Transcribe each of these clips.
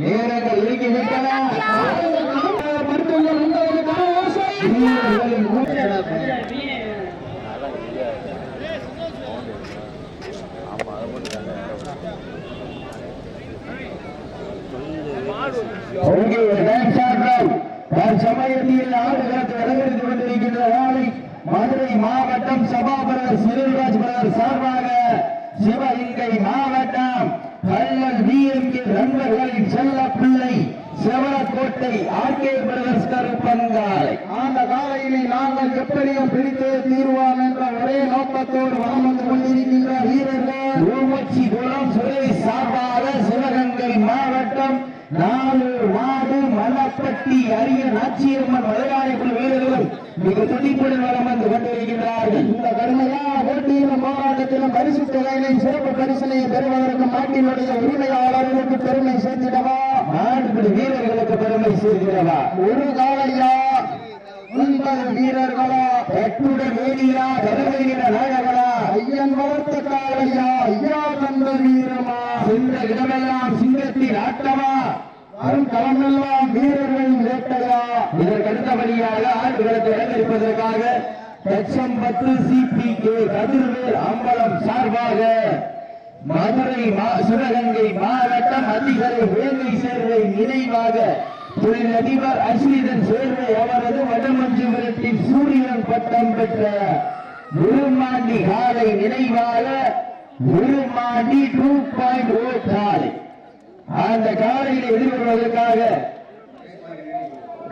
நேரங்கள் இறுக்கி விட்டன மருத்துவர்கள் உங்களுக்கு கரவோசை. கொண்டிருக்கின்ற நாளை மதுரை மாவட்டம் சபாபரர் செல்வராஜ் சார்பாக சிவகங்கை மாவட்டம் நண்பர்களின் செல்ல பிள்ளை செவரக்கோட்டை ஆர்கே பிரதர்ஸ் கருப்பங்காலை அந்த காலையிலே நாங்கள் எப்படியும் பிடித்தே தீர்வோம் என்ற ஒரே நோக்கத்தோடு வலம் வந்து கொண்டிருக்கின்ற வீரர்கள். ஊமச்சி குளம் சுரேஷ் சார்பாக சிவகங்கை மாவட்டம் நாலூர் மாடு மலப்பட்டி அரிய நாச்சியம்மன் மலையாளிக்குள் வீரர்களும் மிக துடிப்புடன் வளம் வந்து கொண்டிருக்கின்றார்கள் இந்த கடுமையான போட்டியிலும் போராட்டத்திலும் பரிசு தொகையிலும் சிறப்பு பரிசனை பெறுவதற்கு நாட்டினுடைய உரிமையாளர்களுக்கு பெருமை சேர்த்திடவா நாடுபடி வீரர்களுக்கு பெருமை சேர்க்கிறவா ஒரு காலையா ஒன்பது வீரர்களா? எட்டுடன் ஏனியா கருமையின நாயகனா? ஐயன் வளர்த்த காலையா ஐயா தந்த வீரமா? சென்ற இடமெல்லாம் சிங்கத்தின் ஆட்டமா? களமெல்லாம் வீரர்கள் வேட்டையா இதற்கு அடுத்தபடியாக ஆடுகளத்தை அலங்கரிப்பதற்காக லட்சம் பத்து சிபி கே கதிர்வேல் அம்பலம் சார்பாக மதுரை மா- சிவகங்கை மாவட்டம் அதிகரை வேலை சேர்வை நினைவாக தொழிலதிபர் அஸ்மிதன் சேர்வை அவரது வடமஞ்சுமரத்தின் சூரியன் பட்டம் பெற்ற விருமாண்டி காலை நினைவாக Virumandi two point O oh காலை. அந்த காலையில் எதிர்கொள்வதற்காக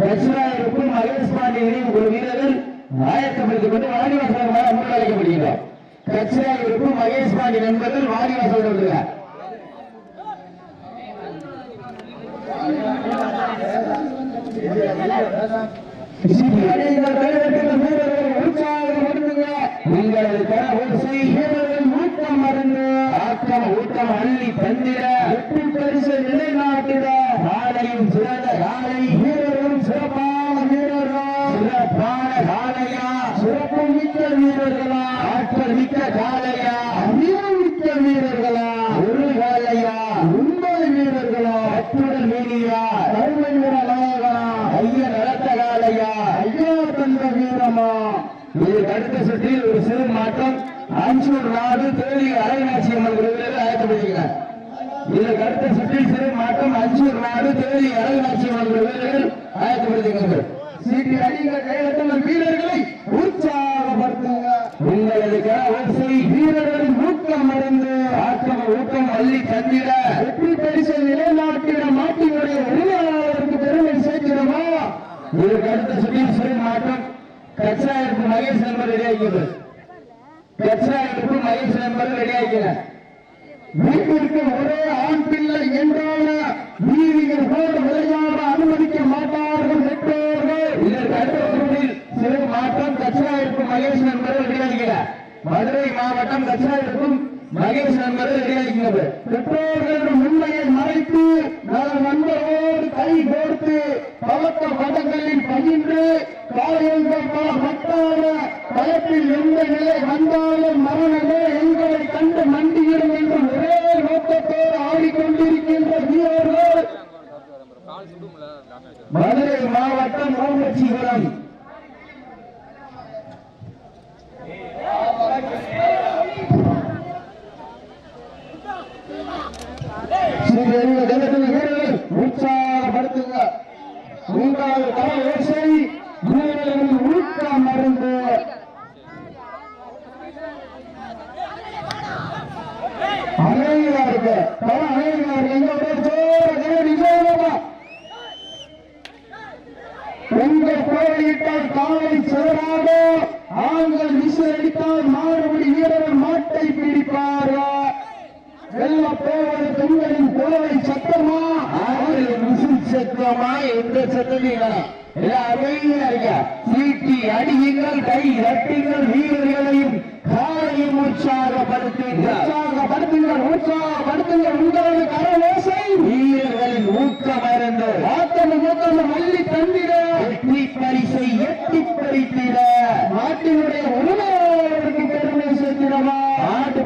கட்சியாருக்கும் மகேஷ் பாண்டியனையும் ஒரு வீரர்கள் ஆயத்தப்படுத்திக் கொண்டு வாடிவாசலுக்கு அன்பு அழைக்கப்படுகிறார் கட்சியாருக்கும் மகேஷ் பாண்டி நண்பர்கள் வாடிவாசல் வருகிறார். உங்களது கரகோசை வீரர்கள் ஊக்கம் மருந்து ஆக்கம் ஊக்கம் அள்ளி தந்திட வெற்றி பரிசு நிலைநாட்டிட காலையும் சிறந்த காலை வீரர்களும் சிறப்பான வீரர்கள் சிறப்பான காலையா சிறப்பு மிக்க வீரர்களா ஆற்றல் மிக்க காலையா வீரம் மிக்க வீரர்களா ஒரு காலையா ஒன்பது வீரர்களா அத்துடன் மீனியா கருமை வீர நாயகனா ஐயன் நடத்த காலையா ஐயா தந்த வீரமா இதற்கு அடுத்த சுற்றில் ஒரு சிறு மாற்றம் அஞ்சூர் நாடு தேனி அரைநாச்சி அம்மன் கோவிலில் ஆயத்தப்படுகிறார் இதற்கு அடுத்த சுற்றில் சிறு மாற்றம் அஞ்சூர் நாடு தேனி அம்மன் சீட்டி வீரர்களை உற்சாகப்படுத்துங்க. உங்களது கரவரிசை வீரர்களின் ஊக்கம் அடைந்து ஊக்கம் அள்ளி தந்திட. வெற்றி பரிசை நிலைநாட்டிட உரிமையாளருக்கு பெருமை சேர்க்கிறோமா? இதற்கு அடுத்த சுற்றில் சிறு மாற்றம் மகேஷ் நண்பர் ரெடியாகிறது மகேஷ் நண்பர் வீட்டிற்கு ஒரே ஆண் பிள்ளை என்றால வீதிகள் போல் விளையாட அனுமதிக்க மாட்டார்கள் பெற்றோர்கள் இதற்கு அடுத்த சிறு மாற்றம் தட்சிணாயிருக்கும் மகேஷ் நண்பர் வெளியாகிறார் மதுரை மாவட்டம் தட்சிணாயிருக்கும் மகேஷ் நண்பர் வெளியாகிறது பெற்றோர்கள் உண்மையை மறைத்து நல நண்பரோடு கை கோர்த்து பழக்க பதங்களில் பகிர்ந்து காயங்கள் பல மட்டான பயத்தில் எந்த நிலை வந்தால் மரணமே எங்களை கண்டு மண்டியிடும் என்று ஒரே நோக்கத்தோடு ஆடிக்கொண்டிருக்கின்ற வீரர்கள் மதுரை மாவட்டம் ஓமச்சிகுளம் ஸ்ரீ ஜெகத்தில் வீரர்கள் உற்சாகப்படுத்துங்க. உங்கள் தலை ஓசை மருந்து. பெண்களின் கோவை சத்தமா? விசில் சத்தமா? எந்த சத்தத்தையும் அமைதியா இருக்க சீட்டி அடியுங்கள் கை தட்டுங்கள் வீரர்களையும் காலையும் உற்சாகப்படுத்துங்கள். உற்சாகப்படுத்துங்கள் உற்சாகப்படுத்துங்கள். உங்களது கரவோசை. வீரர்களின் ஊக்கம் இருந்து ஆத்தம் மூத்தம் மல்லி தந்திட. வெற்றி பரிசை எட்டி பறித்திட. நாட்டினுடைய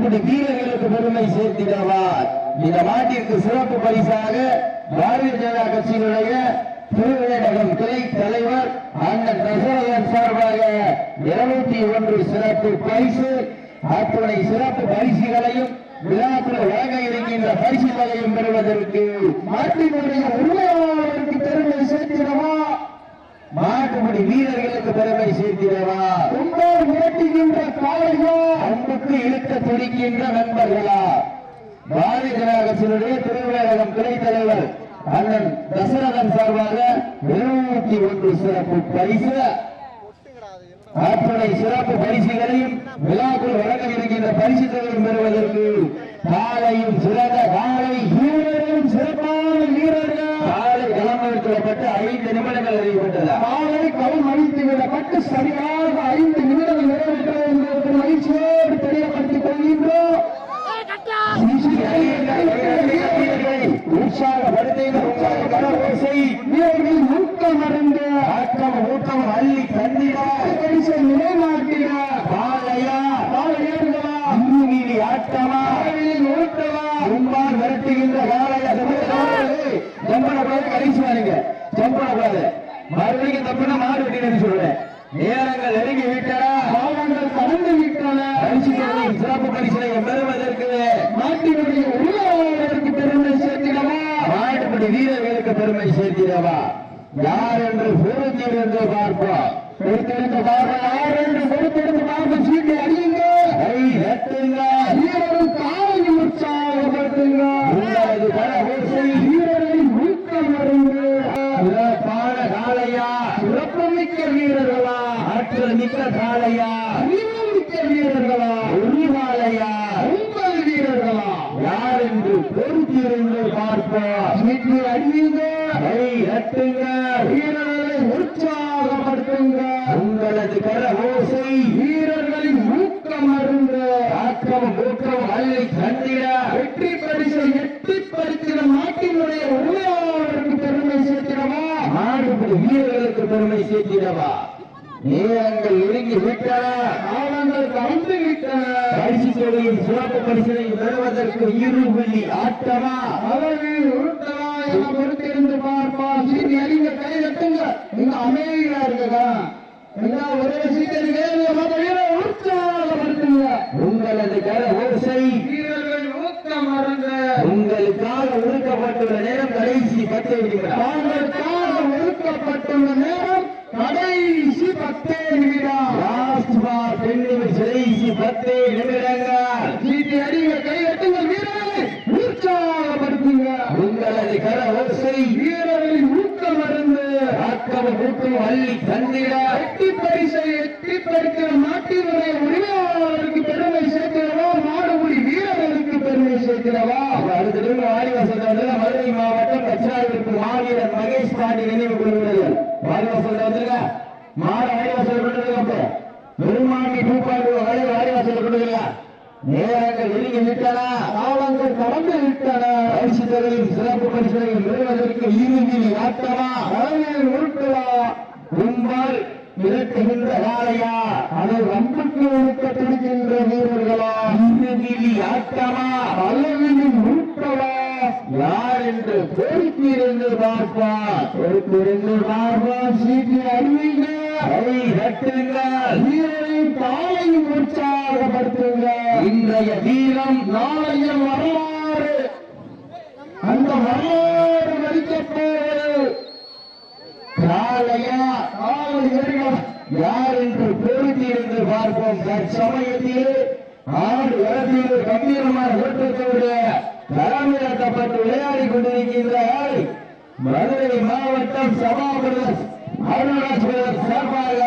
இப்படி வீரர்களுக்கு பெருமை சேர்த்திடவா? இந்த மாட்டிற்கு சிறப்பு பரிசாக பாரதிய ஜனதா கட்சியினுடைய திருவிழகம் துறை தலைவர் அண்ணன் தசரதன் சார்பாக இருநூத்தி ஒன்று சிறப்பு பரிசு அத்துணை சிறப்பு பரிசுகளையும் விழாக்குள் வழங்க இருக்கின்ற பரிசு தொகையும் பெறுவதற்கு மாட்டினுடைய உரிமையாளருக்கு பெருமை சேர்க்கிறவா மாட்டுப்படி வீரர்களுக்கு பெருமை சேர்க்கிறவா? காலையோ அன்புக்கு இழுக்க துடிக்கின்ற நண்பர்களா? பாரதிய ஜனதா கட்சியினுடைய திருவேடகம் கிளை தலைவர் அண்ணன் தசரதன் சார்பாக இருநூத்தி ஒன்று சிறப்பு பரிசு. அத்தனை சிறப்பு பரிசுகளையும் விழாக்குள் வழங்க இருக்கின்ற பரிசுகளையும் பெறுவதற்கு காலையும் சிறந்த காலை வீரரும் சிறப்பான வீரர்கள் காலை களமிறக்கப்பட்டு ஐந்து நிமிடங்கள் அறியப்பட்டதா? காலை களம் அழித்து விடப்பட்டு சரியாக ஐந்து நிமிடங்கள் நிறைவேற்ற என்பதற்கு மகிழ்ச்சியோடு தெரியப்படுத்திக் கொள்கின்றோம் வீரர்கள் ஊக்கம் அடைந்த ஆட்டம் ஊட்டம் அள்ளி தந்திட பரிசை நிலைநாட்டிட காலையா காலையர்களா அங்குவீதி ஆட்டமா காலையில் ஊட்டவா முன்பால் விரட்டுகின்ற காலையா ஜம்பனக்கூடாது கடைசி வாருங்க ஜம்பனக்கூடாது மறுபடியும் தப்புனா மாறு வெட்டினு சொல்றேன் நேரங்கள் நெருங்கி விட்டன காலங்கள் கடந்து விட்டன பரிசுகளை சிறப்பு பரிசுகளை பெறுவதற்கு நாட்டினுடைய உரிமையாளருக்கு பெருமை சேர்த்திடவா மாட்டுப்படி வீரர்களுக்கு பெருமை சேர்க்கிறவா? யார் என்று பொறுத்தீர் என்று பார்ப்போம் பொறுத்திருந்து பார்வை யார் என்று பொறுத்திருந்து பார்க்க சீட்டு அறியுங்க கை வீரர்கள் காலை உற்சாகப்படுத்துங்க உங்களது பல ஓசை வீரர்களின் ஊக்கம் அடைந்து சிறப்பான காளையா சிறப்புமிக்க வீரர்களா ஆற்றல் மிக்க காளையா அறிவுமிக்க வீரர்களா ஒரு காளையா உங்கள் வீரர்களா யார் என்று பொறுத்திருந்து பார்ப்போம் சீட்டை அடியுங்க கை நட்டுங்க வீரர்களை உற்சாகப்படுத்துங்க. உங்களது கர ஓசை. வீரர்களின் ஊக்கம் அருங்க. ஆக்கம் ஊக்கம் அள்ளி தந்திட. வெற்றி பரிசை எட்டி பறிக்கிற நாட்டினுடைய உரிமையாளருக்கு பெருமை சேர்க்கிறவா மாடுபடி வீரர்களுக்கு பெருமை சேர்க்கிறவா நேரங்கள் நெருங்கி விட்டன. காலங்கள் கலந்து விட்டன. தொகையின் சிறப்பு பரிசனை பெறுவதற்கு இருவெளி ஆட்டமா? அளவில் உருட்டவா என பொறுத்திருந்து பார்ப்பா. சீட்டி அடிங்க கை கட்டுங்க நீங்க அமைதியா நீங்க ஒரே வீரரை உற்சாகப்படுத்துங்க உங்களது கர ஓசை. வீரர்கள் ஊக்கம் அருங்க உங்களுக்காக ஒதுக்கப்பட்டுள்ள நேரம் கடைசி பத்து நிமிடம். தாங்களுக்காக ஒதுக்கப்பட்டுள்ள நேரம் கடைசி பத்தே நிமிடம். லாஸ்ட் பார் டென் நிமிஷம் கடைசி பத்து நிமிடங்கள் சீட்டி அடிங்க கை கட்டுங்க வீரர்களை உற்சாகப்படுத்துங்க உங்களது கர ஓசை வீரர்களின் ஊக்கம் அருந்து ஆக்கம் ஊக்கம் தந்திட எட்டி பரிசை எட்டி பறிக்கிற நாட்டினுடைய உரிமையாளருக்கு பெருமை சேர்க்கிறவா மாடுபடி வீரர்களுக்கு பெருமை சேர்க்கிறவா? அடுத்த நிமிடம் மதுரை மாவட்டம் கச்சாவிற்கு மாவீரர் மகேஷ் பாண்டி நினைவு கொள்கிறார்கள் வாரிவாசல் வந்திருக்க? மாட வாரிவாசல் கொண்டு பெருமாண்டி பூப்பாண்டி வரை வாரிவாசல் கொண்டு நேரங்கள் நெருங்கி விட்டன காலங்கள் கடந்து விட்டன. பரிசு சிறப்பு பரிசுகளை பெறுவதற்கு இறுதியில் ஆட்டமா அளவில் உங்கள் கும்பல் மிரட்டுகின்ற காளையா அதை ஒழுக்க துடிக்கின்ற வீரர்களா? இறுதியில் ஆட்டமா? அளவில் உருட்டவா யார் என்று பொறுத்திருந்து பார்ப்பார். பொறுத்திருந்து பார்வா சீட்டி அறிவிங்க கை தட்டுங்கள் வீரரின் தாளையும் உற்சாகப்படுத்துங்க. இன்றைய வீரம் நாளைய வரலாறு. அந்த வரலாறு யார் என்று பொறுத்திருந்து பார்ப்போம். தற்சமயத்தில் ஆறு களத்தில் கம்பீரமான ஓட்டத்தோடு தலைமையாக்கப்பட்டு விளையாடி கொண்டிருக்கின்ற மதுரை மாவட்டம் சபாபுரம் அருணாச்சலம் சார்பாக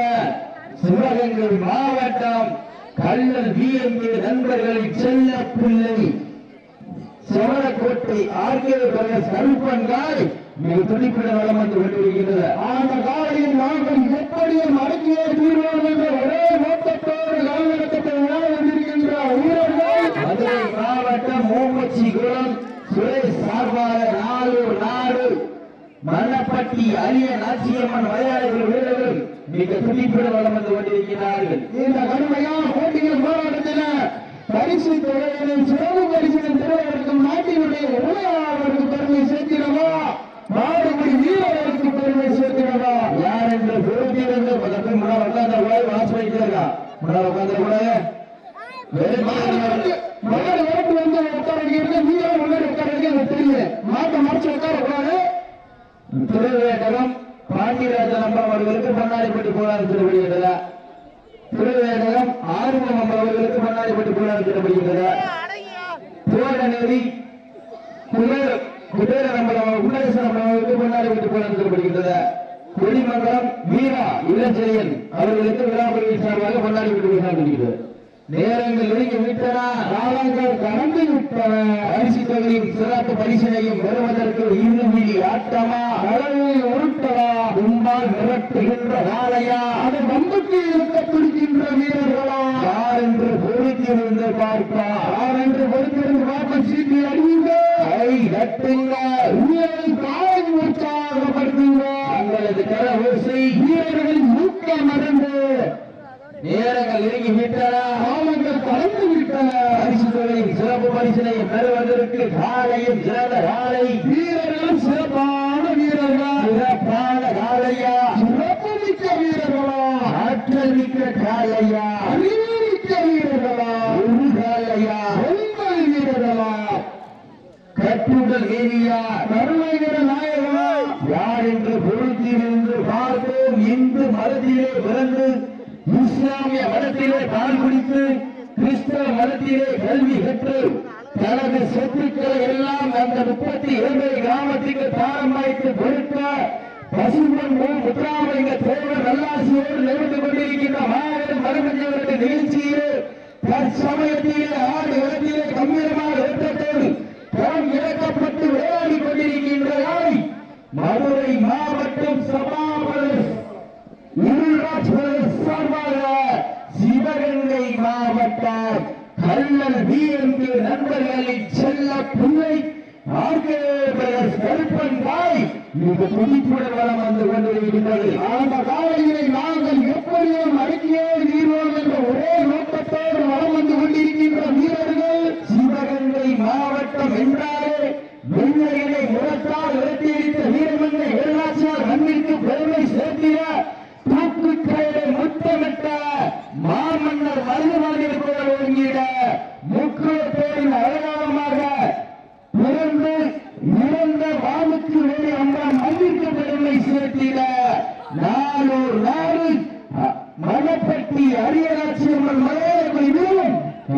சிவகங்கை மாவட்டம் கள்ளல் பிஎம்பி நண்பர்களின் செல்ல பிள்ளை சோழக்கோட்டை ஆர்கே பிரதேஷ் கருப்பன்காய் மிக துணிப்பிட வளம் வந்து கொண்டிருக்கின்றது அந்த காலையில் நாங்கள் எப்படியும் அடக்கிய தீர்வோம் என்ற ஒரே நோக்கத்தோடு கவனத்தை வந்திருக்கின்ற வீரர்கள். மூமச்சி குளம் சுரேஷ் சார்பாக நாலு நாடு மன்னப்பட்டி அரிய நாச்சியம்மன் மலையாளிகள் வீரர்கள் மிக துணிப்பிட வளம் வந்து கொண்டிருக்கிறார்கள் இந்த கடுமையான போட்டிகள் போராட்டத்தில் பரிசு தொகையினை சிறந்த குபேரி குபேர குபேர வீரா இளஞ்செழியன். அவர்களுக்கு விழாபுரியின் சார்பாக கொண்டாடி விட்டு கொண்டாடுகிறது நேரங்கள் ஒதுங்கி விட்டனா. ராவணங்கள் கடந்து விட்ட அரிசி தொகுதியின் சிறப்பு பரிசனையும் பெறுவதற்கு இருமொழி ஆட்டமா? உருட்டதா உருட்டவா? உம்மால் மிரட்டுகின்ற வாழையா? அது வம்புக்கு இருக்க துடிக்கின்ற வீரர்களா? யார் என்று பொறுத்திருந்து பார்ப்பா சீட்டி அறிவுங்களது கரவோசை வீரர்களின் மூக்க மறந்து நேரங்கள் இறங்கி விட்டன கலந்து விட்டன. பரிசுகளின் சிறப்பு பரிசினை பெறுவதற்கு காலையும் பால் குடித்து கிறிஸ்தவ மதத்திலே கல்வி கற்று தனது சொத்துக்களை எல்லாம் அந்த முப்பத்தி ஏழு கிராமத்திற்கு பாரம்பாய்த்து பொருட்கள்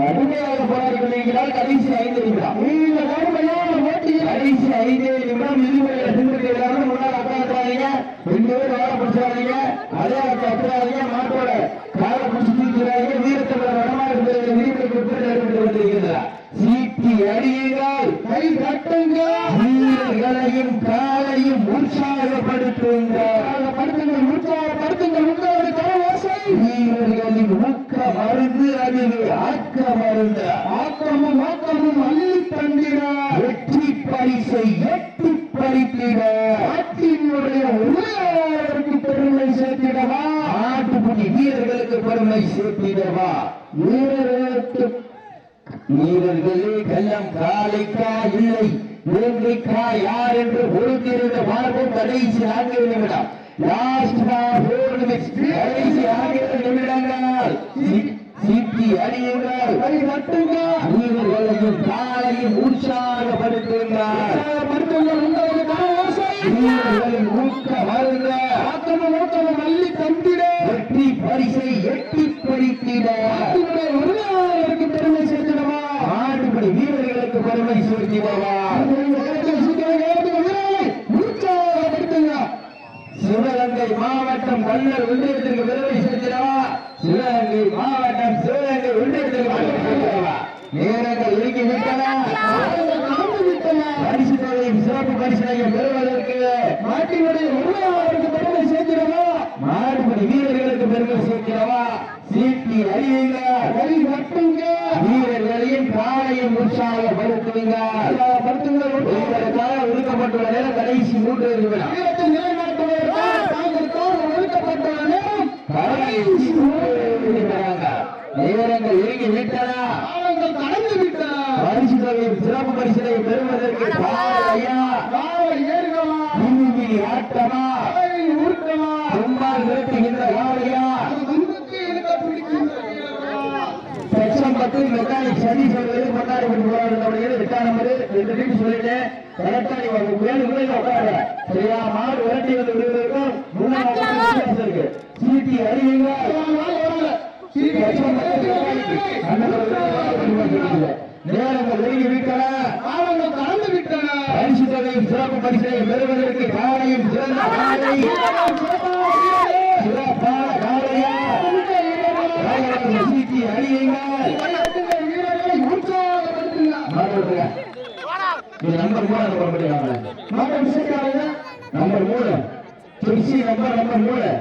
அருமையாக போராடி கொண்டிருக்கிறார் கடைசி ஐந்து நிமிடம் வருந்த ஆக்கமும் ஆக்கமும் அள்ளி தந்திட. வெற்றி பரிசை எட்டு பறித்திட ஆற்றினுடைய உரையாளருக்கு பெருமை சேர்த்திடவா. ஆட்டுக்குடி வீரர்களுக்கு பெருமை சேர்த்திடவா. வீரர்களுக்கு வீரர்களே கல்லம் காலைக்கா. கட்டி அணியுங்கள். அனைவர்களையும் காலையில் உற்சாகப்படுத்துங்கள். வெற்றி பரிசை எட்டி படித்திட பெருமை சேர்த்திடவா? ஆட்டுப்படை வீரர்களுக்கு சிவகங்கை மாவட்டம் கல்லர் விஜயத்திற்கு பெருமை சேர்த்திடவா? சிவகங்கை மாவட்டம் சிவகங்கை 올려드리는 நேரங்கள் இறங்கி விட்டன கடந்து விட்டன பரிசு தொகை சிறப்பு பரிசனை பெறுவதற்கு ஆட்டமா? தும்பால் நிறுத்துகின்ற காவலையா பத்தில் மெக்கானிக் சதீஷ் அவர்கள் கொண்டாடி கொண்டு போராடுகிறது எட்டாம் நம்பர் என்று வீட்டு சொல்லிட்டேன். உட்கார சரியா? மாறு விரட்டி வந்து விடுவதற்கும் நேரங்கள் நெருங்கி விட்டன காலங்கள் கடந்து விட்டன பரிசு தொகையும் சிறப்பு பரிசை பெறுவதற்கு காலையும் சிறந்த காலை சிறப்பான காலையா காலையாக சீட்டி இது நம்பர் மூணு நம்பர் முடியாம நம்பர் மூணு திருச்சி நம்பர் நம்பர் மூணு